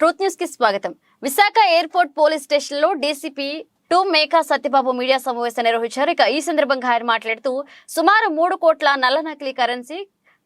Truth న్యూస్కి స్వాగతం. Visakha airport police స్టేషన్లో DCP two Meka Satyababu media సమావేశం నిర్వహించారు. ఇక ఈ సందర్భంగా ఆయన మాట్లాడుతూ సుమారు మూడు కోట్ల నల్ల నకిలీ కరెన్సీ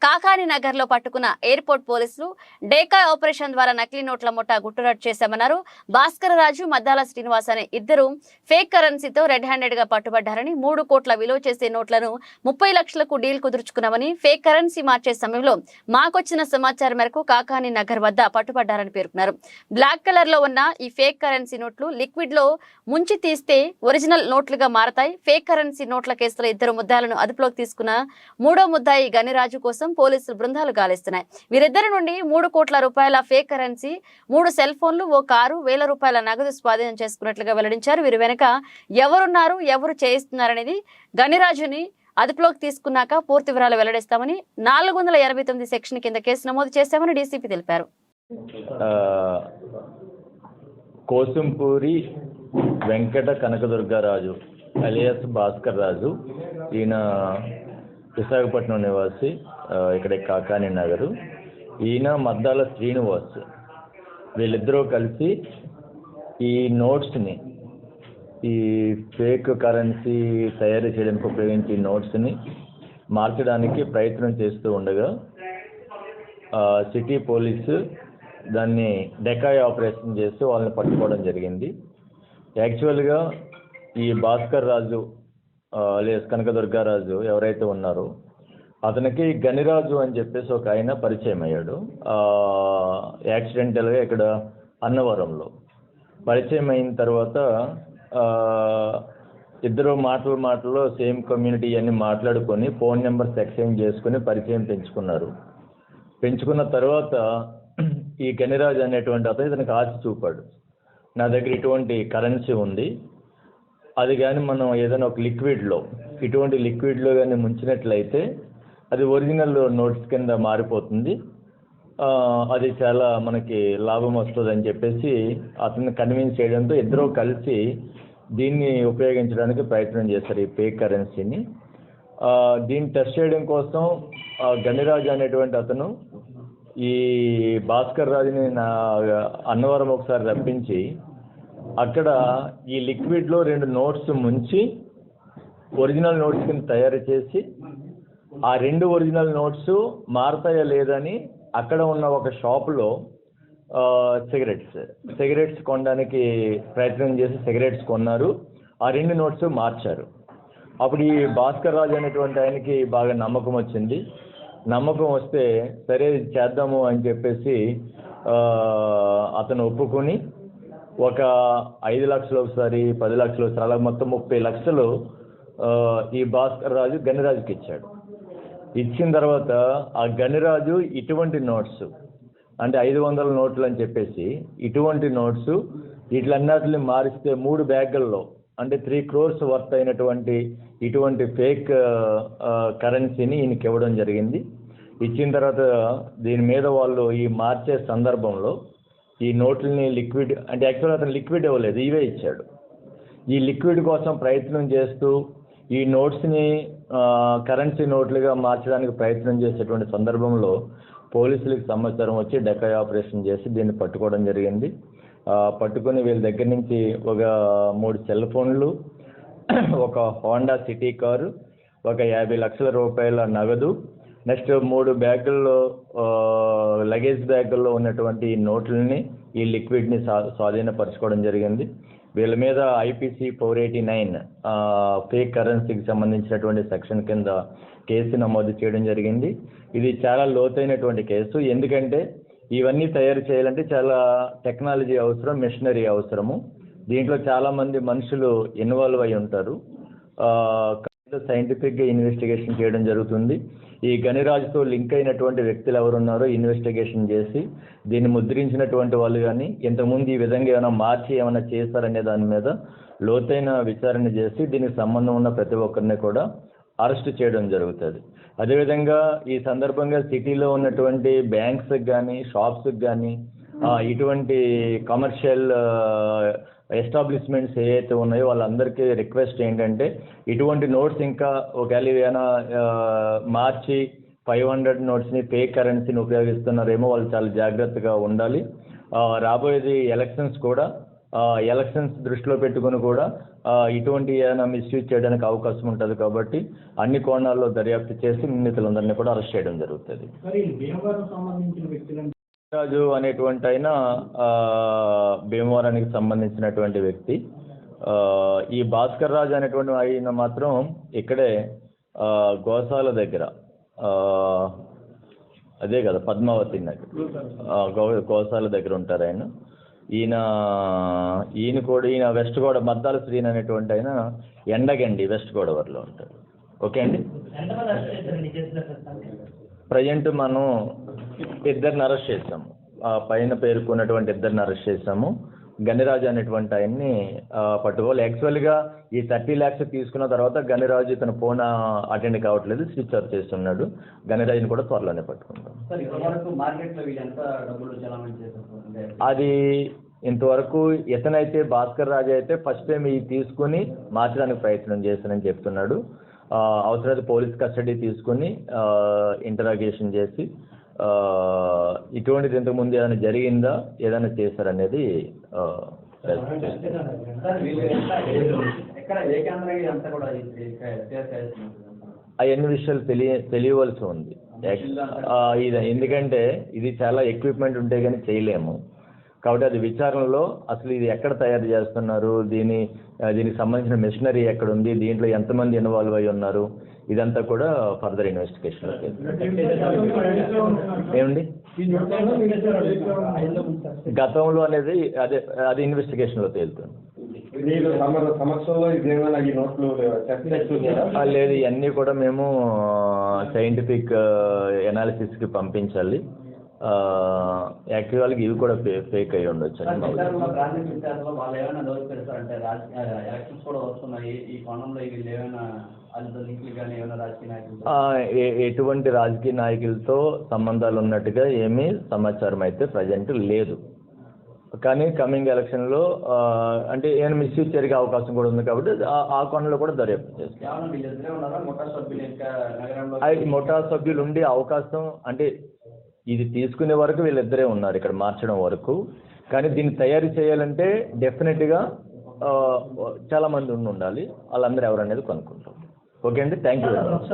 కాకాని నగర్లో పట్టుకున్న ఎయిర్పోర్ట్ పోలీసులు డేకా ఆపరేషన్ ద్వారా నకిలీ నోట్ల ముఠ గుట్టురట్టు చేశామన్నారు. భాస్కర్ రాజు మద్దాల శ్రీనివాస్ అనే ఇద్దరు ఫేక్ కరెన్సీతో రెడ్ హ్యాండెడ్గా పట్టుబడ్డారని మూడు కోట్ల విలువ చేసే నోట్లను ముప్పై లక్షలకు డీల్ కుదుర్చుకున్నామని ఫేక్ కరెన్సీ మార్చే సమయంలో మాకొచ్చిన సమాచారం మేరకు కాకాని నగర్ వద్ద పట్టుబడ్డారని పేర్కొన్నారు. బ్లాక్ కలర్లో ఉన్న ఈ ఫేక్ కరెన్సీ నోట్లు లిక్విడ్లో ముంచి తీస్తే ఒరిజినల్ నోట్లుగా మారతాయి. ఫేక్ కరెన్సీ నోట్ల కేసులో ఇద్దరు ముద్దాలను అదుపులోకి తీసుకున్న మూడో ముద్దాయి గనిరాజు కోసం పోలీసులు బృందాలు గాలిస్తున్నాయి. వీరిద్దరి నుండి మూడు కోట్ల రూపాయల ఫేక్ కరెన్సీ మూడు సెల్ ఫోన్లు ఓ కారు వేల రూపాయల నగదు స్వాధీనం చేసుకున్నట్లుగా వెల్లడించారు. వీరి వెనుక ఎవరున్నారు ఎవరు చేయిస్తున్నారనేది గనిరాజుని అదుపులోకి తీసుకున్నాక పూర్తి వివరాలు వెల్లడిస్తామని నాలుగు వందల ఎనభై తొమ్మిది సెక్షన్ కింద కేసు నమోదు చేశామని డీసీపీ తెలిపారు. కోసంపూరి వెంకట కనకదుర్గారాజు అలియాస్ భాస్కర్ రాజు ఈయన విశాఖపట్నం నివాసి ఇక్కడ కాకాని నగరు. ఈయన మద్దాల శ్రీనివాస్. వీళ్ళిద్దరూ కలిసి ఈ నోట్స్ని ఈ ఫేక్ కరెన్సీ తయారు చేయడానికి ఉపయోగించే ఈ నోట్స్ని మార్చడానికి ప్రయత్నం చేస్తూ ఉండగా సిటీ పోలీసు దాన్ని డెకాయ్ ఆపరేషన్ చేస్తూ వాళ్ళని పట్టుకోవడం జరిగింది. యాక్చువల్గా ఈ భాస్కర్ రాజు లేస్ కనకదుర్గారాజు ఎవరైతే ఉన్నారో అతనికి గనిరాజు అని చెప్పేసి ఒక ఆయన పరిచయం అయ్యాడు. యాక్సిడెంటల్గా ఇక్కడ అన్నవరంలో పరిచయం అయిన తర్వాత ఇద్దరు మాటలు మాటల్లో సేమ్ కమ్యూనిటీ అన్ని మాట్లాడుకొని ఫోన్ నెంబర్స్ ఎక్స్చేంజ్ చేసుకుని పరిచయం పెంచుకున్నారు. పెంచుకున్న తర్వాత ఈ గనిరాజ్ అనేటువంటి అతను ఇతనికి ఆశ చూపాడు. నా దగ్గర ఇటువంటి కరెన్సీ ఉంది. అది కానీ మనం ఏదైనా ఒక లిక్విడ్లో ఇటువంటి లిక్విడ్లో కానీ ముంచినట్లయితే అది ఒరిజినల్ నోట్స్ కింద మారిపోతుంది. అది చాలా మనకి లాభం వస్తుంది అని చెప్పేసి అతన్ని కన్విన్స్ చేయడంతో ఇద్దరూ కలిసి దీన్ని ఉపయోగించడానికి ప్రయత్నం చేస్తారు ఈ పే కరెన్సీని దీన్ని టెస్ట్ చేయడం కోసం గణిరాజు అనేటువంటి అతను ఈ భాస్కర్ రాజుని నా అన్నవరం ఒకసారి రప్పించి అక్కడ ఈ లిక్విడ్లో రెండు నోట్స్ ముంచి ఒరిజినల్ నోట్స్ కింద తయారు చేసి ఆ రెండు ఒరిజినల్ నోట్స్ మారతాయా లేదని అక్కడ ఉన్న ఒక షాపులో సిగరెట్స్ సిగరెట్స్ కొనడానికి ప్రయత్నం చేసి సిగరెట్స్ కొన్నారు. ఆ రెండు నోట్స్ మార్చారు. అప్పుడు ఈ భాస్కర్ రాజు అనేటువంటి ఆయనకి బాగా నమ్మకం వచ్చింది. నమ్మకం వస్తే సరే చేద్దాము అని చెప్పేసి అతను ఒప్పుకొని ఒక ఐదు లక్షలు ఒకసారి పది లక్షలు ఒకసారి అలా మొత్తం ముప్పై లక్షలు ఈ భాస్కర్ రాజు గణిరాజుకి ఇచ్చాడు. ఇచ్చిన తర్వాత ఆ గణిరాజు ఇటువంటి నోట్స్ అంటే ఐదు వందల నోట్లు అని చెప్పేసి ఇటువంటి నోట్స్ వీటిలన్నిటిని మారిస్తే మూడు బ్యాగుల్లో అంటే త్రీ క్రోర్స్ వర్త్ అయినటువంటి ఇటువంటి ఫేక్ కరెన్సీని ఈయనకి ఇవ్వడం జరిగింది. ఇచ్చిన తర్వాత దీని మీద వాళ్ళు ఈ మార్చే సందర్భంలో ఈ నోట్లని లిక్విడ్ అంటే యాక్చువల్గా అతను లిక్విడ్ ఇవ్వలేదు ఇవే ఇచ్చాడు. ఈ లిక్విడ్ కోసం ప్రయత్నం చేస్తూ ఈ నోట్స్ని కరెన్సీ నోట్లుగా మార్చడానికి ప్రయత్నం చేసేటువంటి సందర్భంలో పోలీసులకు సమాచారం వచ్చి డెకాయ్ ఆపరేషన్ చేసి దీన్ని పట్టుకోవడం జరిగింది. పట్టుకొని వీళ్ళ దగ్గర నుంచి ఒక మూడు సెల్ ఫోన్లు ఒక హోండా సిటీ కారు ఒక యాభై లక్షల రూపాయల నగదు నెక్స్ట్ మూడు బ్యాగుల్లో లగేజ్ బ్యాగుల్లో ఉన్నటువంటి నోట్లని ఈ లిక్విడ్ని స్వా స్వాధీనపరచుకోవడం జరిగింది. వీళ్ళ మీద IPC four eighty nine fake కరెన్సీకి సంబంధించినటువంటి సెక్షన్ కింద కేసు నమోదు చేయడం జరిగింది. ఇది చాలా లోతైనటువంటి కేసు. ఎందుకంటే ఇవన్నీ తయారు చేయాలంటే చాలా టెక్నాలజీ అవసరం మిషనరీ అవసరము. దీంట్లో చాలామంది మనుషులు ఇన్వాల్వ్ అయి ఉంటారు. సైంటిఫిక్గా ఇన్వెస్టిగేషన్ చేయడం జరుగుతుంది. ఈ గనిరాజుతో లింక్ అయినటువంటి వ్యక్తులు ఎవరున్నారో ఇన్వెస్టిగేషన్ చేసి దీన్ని ముద్రించినటువంటి వాళ్ళు కానీ ఇంతకుముందు ఈ విధంగా ఏమైనా మార్చి ఏమైనా చేశారనే దాని మీద లోతైన విచారణ చేసి దీనికి సంబంధం ఉన్న ప్రతి ఒక్కరిని కూడా అరెస్ట్ చేయడం జరుగుతుంది. అదేవిధంగా ఈ సందర్భంగా సిటీలో ఉన్నటువంటి బ్యాంక్స్కి కానీ షాప్స్కి కానీ ఇటువంటి కమర్షియల్ ఎస్టాబ్లిష్మెంట్స్ ఏవైతే ఉన్నాయో వాళ్ళందరికీ రిక్వెస్ట్ ఏంటంటే ఇటువంటి నోట్స్ ఇంకా ఒకవేళ ఏమైనా మార్చి ఫైవ్ హండ్రెడ్ నోట్స్ని పే కరెన్సీని ఉపయోగిస్తున్నారేమో వాళ్ళు చాలా జాగ్రత్తగా ఉండాలి. రాబోయేది ఎలక్షన్స్ కూడా ఎలక్షన్స్ దృష్టిలో పెట్టుకొని కూడా ఇటువంటి ఏదైనా మిస్యూజ్ చేయడానికి అవకాశం ఉంటుంది కాబట్టి అన్ని కోణాల్లో దర్యాప్తు చేసి నిందితులందరినీ కూడా అరెస్ట్ చేయడం జరుగుతుంది. రాజు అనేటువంటి ఆయన భీమవరానికి సంబంధించినటువంటి వ్యక్తి. ఈ భాస్కర్ రాజు అనేటువంటి ఆయన మాత్రం ఇక్కడే గోసాల గోశాల దగ్గర అదే కదా పద్మావతి నగర్ గో గోశాల దగ్గర ఉంటారు ఆయన. ఈయన ఈయన కూడా ఈయన వెస్ట్ గోడ మద్దాల శ్రీని అనేటువంటి ఆయన ఎండగండి వెస్ట్ గోదావరిలో ఉంటారు. ఓకే అండి? ప్రజెంట్ మనం ఇద్దరిని అరెస్ట్ చేసాము ఆ పైన పేర్కొన్నటువంటి ఇద్దరిని అరెస్ట్ చేసాము గనిరాజు అనేటువంటి ఆయన్ని పట్టుకోవాలి. యాక్చువల్గా ఈ థర్టీ ల్యాక్స్ తీసుకున్న తర్వాత గనిరాజు ఇతను ఫోన్ అటెండ్ కావట్లేదు. స్విచ్ ఆఫ్ చేస్తున్నాడు. గనిరాజుని కూడా త్వరలోనే పట్టుకుంటాం. అది ఇంతవరకు ఇతనైతే భాస్కర్ రాజు అయితే ఫస్ట్ టైం ఇది తీసుకుని మార్చడానికి ప్రయత్నం చేస్తానని చెప్తున్నాడు. అవసరమైతే పోలీస్ కస్టడీ తీసుకుని ఇంటరాగేషన్ చేసి ఇటువంటిది ఇంతకుముందు ఏదైనా జరిగిందా ఏదైనా చేశారనేది? అవన్నీ విషయాలు తెలియ తెలియవలసి ఉంది ఇది ఎందుకంటే ఇది చాలా ఎక్విప్మెంట్ ఉంటే కానీ చేయలేము కాబట్టి అది విచారణలో అసలు ఇది ఎక్కడ తయారు చేస్తున్నారు? దీని దీనికి సంబంధించిన మెషినరీ ఎక్కడ ఉంది దీంట్లో ఎంతమంది ఇన్వాల్వ్ అయి ఉన్నారు? ఇదంతా కూడా ఫర్దర్ ఇన్వెస్టిగేషన్ ఏమండి? గతంలో అనేది అదే అది ఇన్వెస్టిగేషన్లో తేలుతుంది లేదు ఇవన్నీ కూడా మేము సైంటిఫిక్ ఎనాలిసిస్కి పంపించాలి. యాక్చువల్గా ఇవి కూడా ఫే ఫేక్ అయి ఉండొచ్చు అని మా ఎటువంటి రాజకీయ నాయకులతో సంబంధాలు ఉన్నట్టుగా ఏమీ సమాచారం అయితే ప్రజెంట్ లేదు. కానీ కమింగ్ ఎలక్షన్లో అంటే ఏమైనా మిస్యూజ్ జరిగే అవకాశం కూడా ఉంది కాబట్టి ఆ- కోణంలో కూడా దర్యాప్తు చేస్తాం. కేవలం వీళ్ళిద్దరే ఉన్నారా? ముఠా సభ్యులు ఇంకా నగరంలో ఆ, ఈ ముఠా సభ్యులు ఉండే అవకాశం అంటే ఇది తీసుకునే వరకు వీళ్ళిద్దరే ఉన్నారు ఇక్కడ మార్చడం వరకు. కానీ దీన్ని తయారు చేయాలంటే డెఫినెట్గా చాలా మంది ఉండి ఉండాలి. వాళ్ళందరూ ఎవరనేది కనుక్కుంటాం. ఓకే అండి? Thank you very much